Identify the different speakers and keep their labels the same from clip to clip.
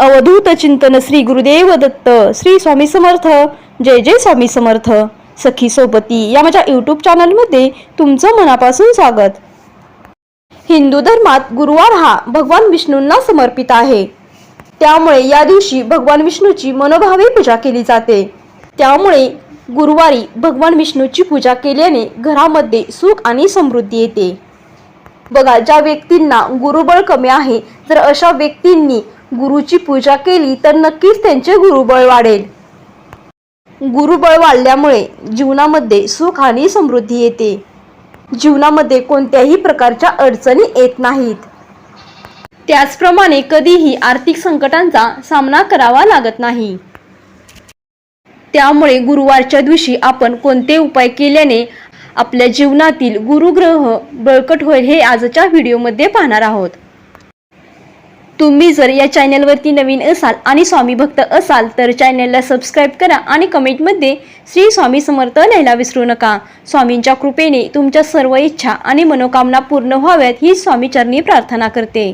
Speaker 1: अवधूत चिंतन श्री गुरुदेव दत्त श्री स्वामी समर्थ. जय जय स्वामी समर्थ. सखी सोबती या माझ्या यूट्यूब चॅनलमध्ये तुमचं मनापासून स्वागत. हिंदू धर्मात गुरुवार हा भगवान विष्णूंना समर्पित आहे. त्यामुळे या दिवशी भगवान विष्णूची मनोभावे पूजा केली जाते. त्यामुळे गुरुवारी भगवान विष्णूची पूजा केल्याने घरामध्ये सुख आणि समृद्धी येते. बघा ज्या व्यक्तींना गुरुबळ कमी आहे तर अशा व्यक्तींनी गुरुची पूजा केली तर नक्कीच त्यांचे गुरुबळ वाढेल. गुरुबळ वाढल्यामुळे जीवनामध्ये सुख आणि समृद्धी येते. जीवनामध्ये कोणत्याही प्रकारच्या अडचणी येत नाहीत. त्याचप्रमाणे कधीही आर्थिक संकटांचा सामना करावा लागत नाही. त्यामुळे गुरुवारच्या दिवशी आपण कोणते उपाय केल्याने आपल्या जीवनातील गुरुग्रह बळकट होईल हे आजच्या व्हिडिओमध्ये पाहणार आहोत. तुम्ही जर या चॅनलवरती नवीन असाल आणि स्वामी भक्त असाल तर चॅनलला सबस्क्राईब करा आणि कमेंटमध्ये श्री स्वामी समर्थ लिहायला विसरू नका. स्वामींच्या कृपेने तुमच्या सर्व इच्छा आणि मनोकामना पूर्ण व्हाव्यात ही स्वामीचरणी प्रार्थना करते.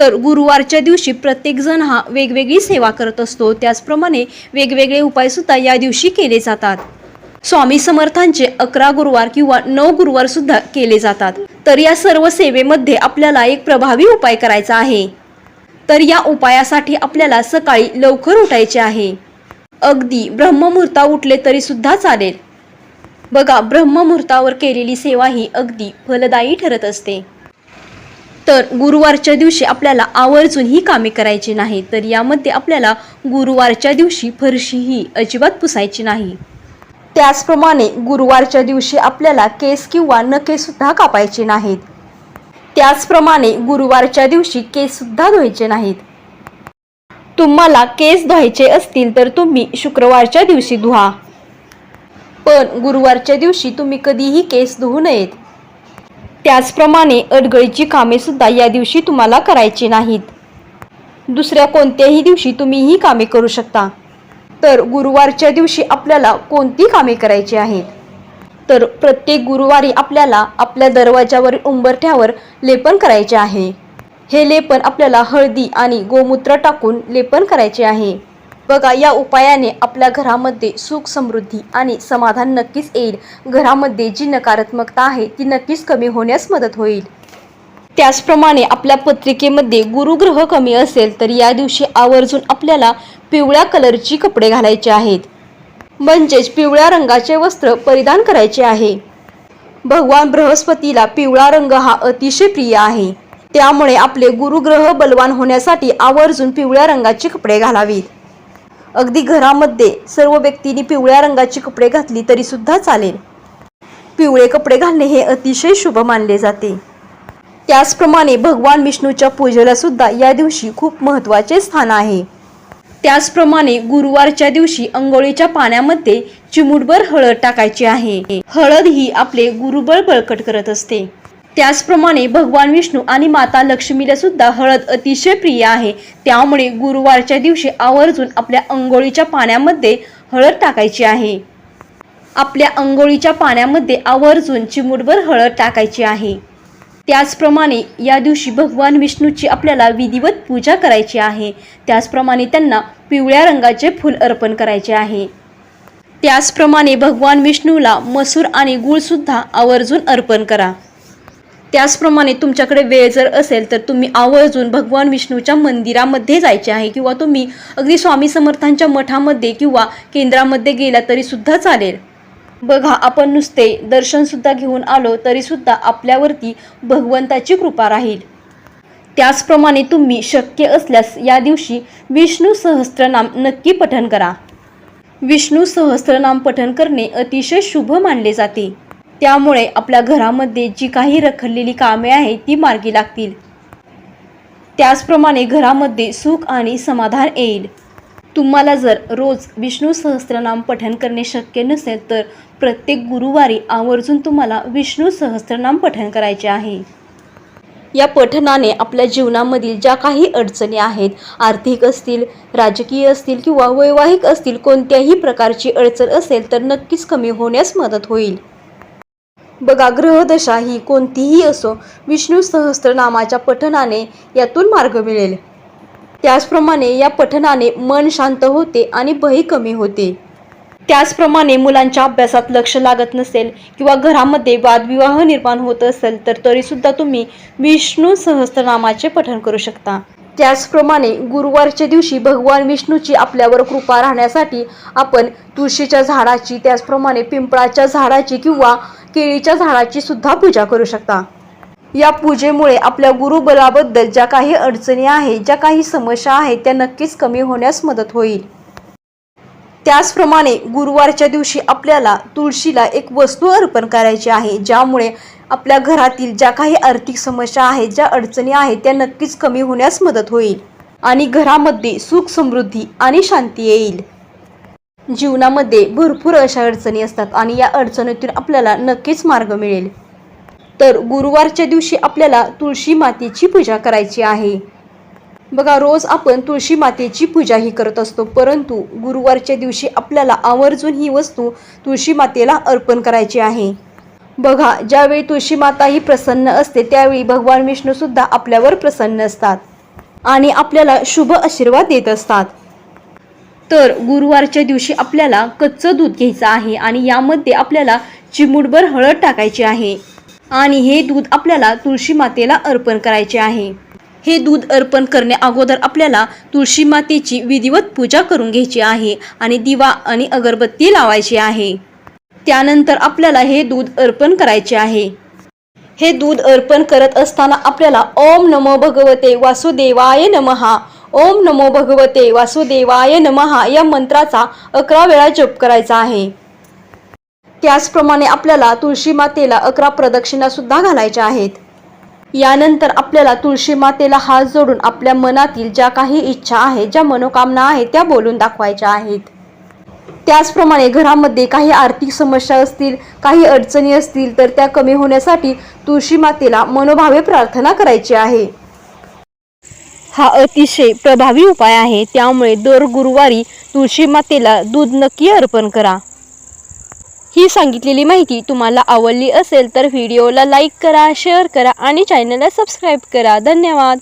Speaker 1: तर गुरुवारच्या दिवशी प्रत्येकजण हा वेगवेगळी सेवा करत असतो. त्याचप्रमाणे वेगवेगळे उपायसुद्धा या दिवशी केले जातात. स्वामी समर्थांचे अकरा गुरुवार किंवा नऊ गुरुवार सुद्धा केले जातात. तर या सर्व सेवेमध्ये आपल्याला एक प्रभावी उपाय करायचा आहे. तर या उपायासाठी आपल्याला सकाळी लवकर उठायचे आहे. अगदी ब्रह्ममुहूर्ता उठले तरी सुद्धा चालेल. बघा ब्रह्ममुहूर्तावर केलेली सेवा ही अगदी फलदायी ठरत असते. तर गुरुवारच्या दिवशी आपल्याला आवर्जून ही कामे करायची नाही तर यामध्ये आपल्याला गुरुवारच्या दिवशी फरशी ही अजिबात पुसायची नाही. त्याचप्रमाणे गुरुवारच्या दिवशी आपल्याला केस किंवा नखे सुद्धा कापायचे नाहीत. त्याचप्रमाणे गुरुवारच्या दिवशी केससुद्धा धुवायचे नाहीत. तुम्हाला केस धुवायचे असतील तर तुम्ही शुक्रवारच्या दिवशी धुवा. पण गुरुवारच्या दिवशी तुम्ही कधीही केस धुवू नयेत. त्याचप्रमाणे अडगळीची कामेसुद्धा या दिवशी तुम्हाला करायची नाहीत. दुसऱ्या कोणत्याही दिवशी तुम्ही ही कामे करू शकता. तर गुरुवारच्या दिवशी आपल्याला कोणती कामे करायची आहेत? तर प्रत्येक गुरुवारी आपल्याला आपल्या दरवाजावर उंबरठ्यावर लेपन करायचे आहे. हे लेपन आपल्याला हळदी आणि गोमूत्र टाकून लेपन करायचे आहे. बघा या उपायाने आपल्या घरामध्ये सुख समृद्धी आणि समाधान नक्कीच येईल. घरामध्ये जी नकारात्मकता आहे ती नक्कीच कमी होण्यास मदत होईल. त्याचप्रमाणे आपल्या पत्रिकेमध्ये गुरुग्रह कमी असेल तर या दिवशी आवर्जून आपल्याला पिवळ्या कलरची कपडे घालायचे आहेत. म्हणजेच पिवळ्या रंगाचे वस्त्र परिधान करायचे आहे. भगवान बृहस्पतीला पिवळा रंग हा अतिशय प्रिय आहे. त्यामुळे आपले गुरुग्रह बलवान होण्यासाठी आवर्जून पिवळ्या रंगाचे कपडे घालावीत. अगदी घरामध्ये सर्व व्यक्तींनी पिवळ्या रंगाची कपडे घातली तरी सुद्धा चालेल. पिवळे कपडे घालणे हे अतिशय शुभ मानले जाते. त्याचप्रमाणे भगवान विष्णूच्या पूजेला सुद्धा या दिवशी खूप महत्त्वाचे स्थान आहे. त्याचप्रमाणे गुरुवारच्या दिवशी अंघोळीच्या पाण्यामध्ये चिमुटभर हळद टाकायची आहे. हळद ही आपले गुरुबळ बळकट करत असते. त्याचप्रमाणे भगवान विष्णू आणि माता लक्ष्मीला सुद्धा हळद अतिशय प्रिय आहे. त्यामुळे गुरुवारच्या दिवशी आवर्जून आपल्या अंघोळीच्या पाण्यामध्ये हळद टाकायची आहे. आपल्या अंघोळीच्या पाण्यामध्ये आवर्जून चिमुटभर हळद टाकायची आहे. त्याचप्रमाणे या दिवशी भगवान विष्णूची आपल्याला विधिवत पूजा करायची आहे. त्याचप्रमाणे त्यांना पिवळ्या रंगाचे फूल अर्पण करायचे आहे. त्याचप्रमाणे भगवान विष्णूला मसूर आणि गूळसुद्धा आवर्जून अर्पण करा. त्याचप्रमाणे तुमच्याकडे वेळ जर असेल तर तुम्ही आवर्जून भगवान विष्णूच्या मंदिरामध्ये जायचे आहे किंवा तुम्ही अगदी स्वामी समर्थांच्या मठामध्ये किंवा केंद्रामध्ये गेला तरीसुद्धा चालेल. बघा आपण नुसते दर्शनसुद्धा घेऊन आलो तरीसुद्धा आपल्यावरती भगवंताची कृपा राहील. त्याचप्रमाणे तुम्ही शक्य असल्यास या दिवशी विष्णू सहस्त्रनाम नक्की पठन करा. विष्णू सहस्त्रनाम पठन करणे अतिशय शुभ मानले जाते. त्यामुळे आपल्या घरामध्ये जी काही रखडलेली कामे आहेत ती मार्गी लागतील. त्याचप्रमाणे घरामध्ये सुख आणि समाधान येईल. तुम्हाला जर रोज विष्णू सहस्त्रनाम पठन करणे शक्य नसेल तर प्रत्येक गुरुवारी आवर्जून तुम्हाला विष्णू सहस्त्रनाम पठन करायचे आहे. या पठनाने आपल्या जीवनामधील ज्या काही अडचणी आहेत आर्थिक असतील राजकीय असतील किंवा वैवाहिक असतील कोणत्याही प्रकारची अडचण असेल तर नक्कीच कमी होण्यास मदत होईल. बघा ग्रहदशा ही कोणतीही असो विष्णू सहस्त्रनामाच्या पठनाने यातून मार्ग मिळेल. त्याचप्रमाणे या पठणाने मन शांत होते आणि भय कमी होते. त्याचप्रमाणे मुलांच्या अभ्यासात लक्ष लागत नसेल किंवा घरामध्ये वादविवाह निर्माण होत असेल तर तरीसुद्धा तुम्ही विष्णू सहस्त्रनामाचे पठण करू शकता. त्याचप्रमाणे गुरुवारच्या दिवशी भगवान विष्णूची आपल्यावर कृपा राहण्यासाठी आपण तुळशीच्या झाडाची त्याचप्रमाणे पिंपळाच्या झाडाची किंवा केळीच्या झाडाची सुद्धा पूजा करू शकता. या पूजेमुळे आपल्या गुरुबलाबद्दल ज्या काही अडचणी आहेत ज्या काही समस्या आहेत त्या नक्कीच कमी होण्यास मदत होईल. त्याचप्रमाणे गुरुवारच्या दिवशी आपल्याला तुळशीला एक वस्तू अर्पण करायची आहे ज्यामुळे आपल्या घरातील ज्या काही आर्थिक समस्या आहेत ज्या अडचणी आहेत त्या नक्कीच कमी होण्यास मदत होईल आणि घरामध्ये सुख समृद्धी आणि शांती येईल. जीवनामध्ये भरपूर अशा अडचणी असतात आणि या अडचणीतून आपल्याला नक्कीच मार्ग मिळेल. तर गुरुवारच्या दिवशी आपल्याला तुळशी मातेची पूजा करायची आहे. बघा रोज आपण तुळशी मातेची पूजाही करत असतो परंतु गुरुवारच्या दिवशी आपल्याला आवर्जून ही वस्तू तुळशी मातेला अर्पण करायची आहे. बघा ज्यावेळी तुळशी माता ही प्रसन्न असते त्यावेळी भगवान विष्णूसुद्धा आपल्यावर प्रसन्न असतात आणि आपल्याला शुभ आशीर्वाद देत असतात. तर गुरुवारच्या दिवशी आपल्याला कच्चं दूध घ्यायचं आहे आणि यामध्ये आपल्याला चिमूटभर हळद टाकायची आहे. आणि हे दूध आपल्याला तुळशी मातेला अर्पण करायचे आहे. हे दूध अर्पण करण्या अगोदर आपल्याला तुळशी मातेची विधिवत पूजा करून घ्यायची आहे आणि दिवा आणि अगरबत्ती लावायची आहे. त्यानंतर आपल्याला हे दूध अर्पण करायचे आहे. हे दूध अर्पण करत असताना आपल्याला ओम नमो भगवते वासुदेवाय नमहा. ओम नमो भगवते वासुदेवाय नमहा या मंत्राचा अकरा वेळा जप करायचा आहे. त्याचप्रमाणे आपल्याला तुळशी मातेला अकरा प्रदक्षिणा सुद्धा घालायच्या आहेत. यानंतर आपल्याला तुळशी मातेला हात जोडून आपल्या मनातील ज्या काही इच्छा आहेत ज्या मनोकामना आहेत त्या बोलून दाखवायच्या आहेत. त्याचप्रमाणे घरामध्ये काही आर्थिक समस्या असतील काही अडचणी असतील तर त्या कमी होण्यासाठी तुळशी मातेला मनोभावे प्रार्थना करायची आहे. हा अतिशय प्रभावी उपाय आहे. त्यामुळे दर गुरुवारी तुळशी मातेला दूध नक्की अर्पण करा. ही सांगितलेली माहिती तुम्हाला आवडली असेल तर व्हिडिओला लाईक करा शेअर करा आणि चॅनलला सबस्क्राईब करा. धन्यवाद.